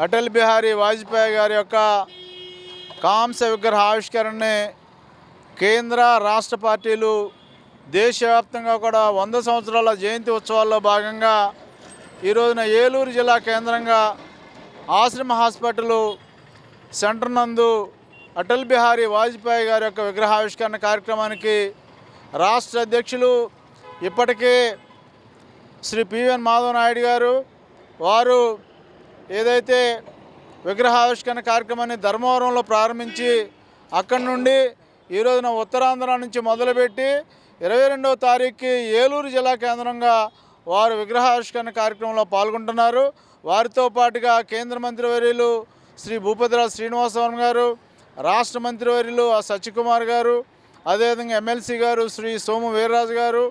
అటల్ బిహారీ వాజ్పేయి గారి యొక్క కాంస విగ్రహ ఆవిష్కరణని కేంద్ర రాష్ట్ర పార్టీలు దేశవ్యాప్తంగా కూడా వంద సంవత్సరాల జయంతి ఉత్సవాల్లో భాగంగా ఈరోజున ఏలూరు జిల్లా కేంద్రంగా ఆశ్రమ హాస్పిటల్ సెంటర్ నందు అటల్ బిహారీ వాజ్పేయి గారి యొక్క విగ్రహావిష్కరణ కార్యక్రమానికి రాష్ట్ర అధ్యక్షులు ఇప్పటికే శ్రీ పివిఎన్ మాధవ నాయుడు గారు వారు ఏదైతే విగ్రహావిష్కరణ కార్యక్రమాన్ని ధర్మవరంలో ప్రారంభించి అక్కడి నుండి ఈ రోజున ఉత్తరాంధ్ర నుంచి మొదలుపెట్టి ఇరవై రెండవ తారీఖుకి ఏలూరు జిల్లా కేంద్రంగా వారు విగ్రహావిష్కరణ కార్యక్రమంలో పాల్గొంటున్నారు. వారితో పాటుగా కేంద్ర మంత్రివర్యులు శ్రీ భూపతిరాజు శ్రీనివాసవరం గారు రాష్ట్ర మంత్రివర్యులు ఆ సత్యకుమార్ గారు అదేవిధంగా ఎమ్మెల్సీ గారు శ్రీ సోము వీర్రాజు గారు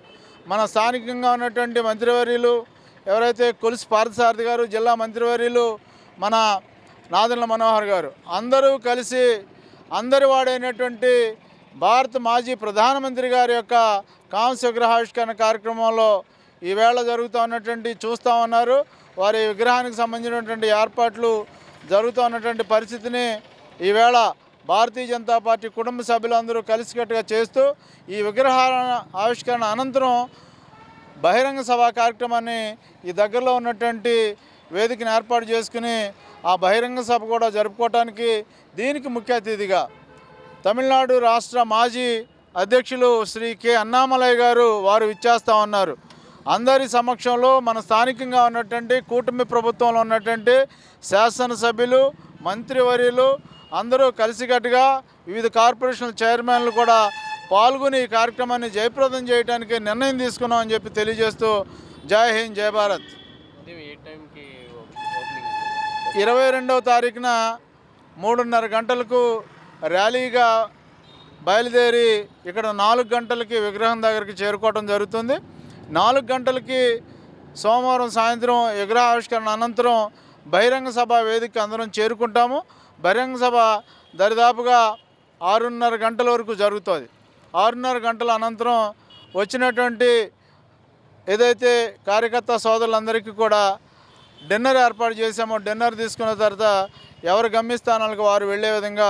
మన స్థానికంగా ఉన్నటువంటి మంత్రివర్యులు ఎవరైతే కొలుసు పార్థసారథి గారు జిల్లా మంత్రివర్యులు మన నాదెండ్ల మనోహర్ గారు అందరూ కలిసి అందరి వాడైనటువంటి భారత మాజీ ప్రధానమంత్రి గారి యొక్క కాంస్య విగ్రహావిష్కరణ కార్యక్రమంలో ఈవేళ జరుగుతూ ఉన్నటువంటి చూస్తూ ఉన్నారు. వారి విగ్రహానికి సంబంధించినటువంటి ఏర్పాట్లు జరుగుతూ ఉన్నటువంటి పరిస్థితిని ఈవేళ భారతీయ జనతా పార్టీ కుటుంబ సభ్యులందరూ కలిసికట్టుగా చేస్తూ ఈ విగ్రహ ఆవిష్కరణ అనంతరం బహిరంగ సభ కార్యక్రమాన్ని ఈ దగ్గరలో ఉన్నటువంటి వేదికను ఏర్పాటు చేసుకుని ఆ బహిరంగ సభ కూడా జరుపుకోవటానికి దీనికి ముఖ్య అతిథిగా తమిళనాడు రాష్ట్ర మాజీ అధ్యక్షులు శ్రీ కె. అన్నామలయ్య గారు వారు ఇచ్చేస్తా ఉన్నారు. అందరి సమక్షంలో మన స్థానికంగా ఉన్నటువంటి కూటమి ప్రభుత్వంలో ఉన్నటువంటి శాసనసభ్యులు మంత్రివర్యులు అందరూ కలిసికట్టుగా వివిధ కార్పొరేషన్ల చైర్మన్లు కూడా పాల్గొని ఈ కార్యక్రమాన్ని జయప్రదం చేయడానికి నిర్ణయం తీసుకున్నాం అని చెప్పి తెలియజేస్తూ జై హింద్ జై భారత్. ఇరవై రెండవ తారీఖున మూడున్నర గంటలకు ర్యాలీగా బయలుదేరి ఇక్కడ నాలుగు గంటలకి విగ్రహం దగ్గరికి చేరుకోవడం జరుగుతుంది. నాలుగు గంటలకి సోమవారం సాయంత్రం విగ్రహావిష్కరణ అనంతరం బహిరంగ సభ వేదిక అందరం చేరుకుంటాము. బహిరంగ సభ దరిదాపుగా ఆరున్నర గంటల వరకు జరుగుతుంది. ఆరున్నర గంటల అనంతరం వచ్చినటువంటి ఏదైతే కార్యకర్త సోదరులందరికీ కూడా డిన్నర్ ఏర్పాటు చేసామో డిన్నర్ తీసుకున్న తర్వాత ఎవరు గమ్యస్థానాలకు వారు వెళ్ళే విధంగా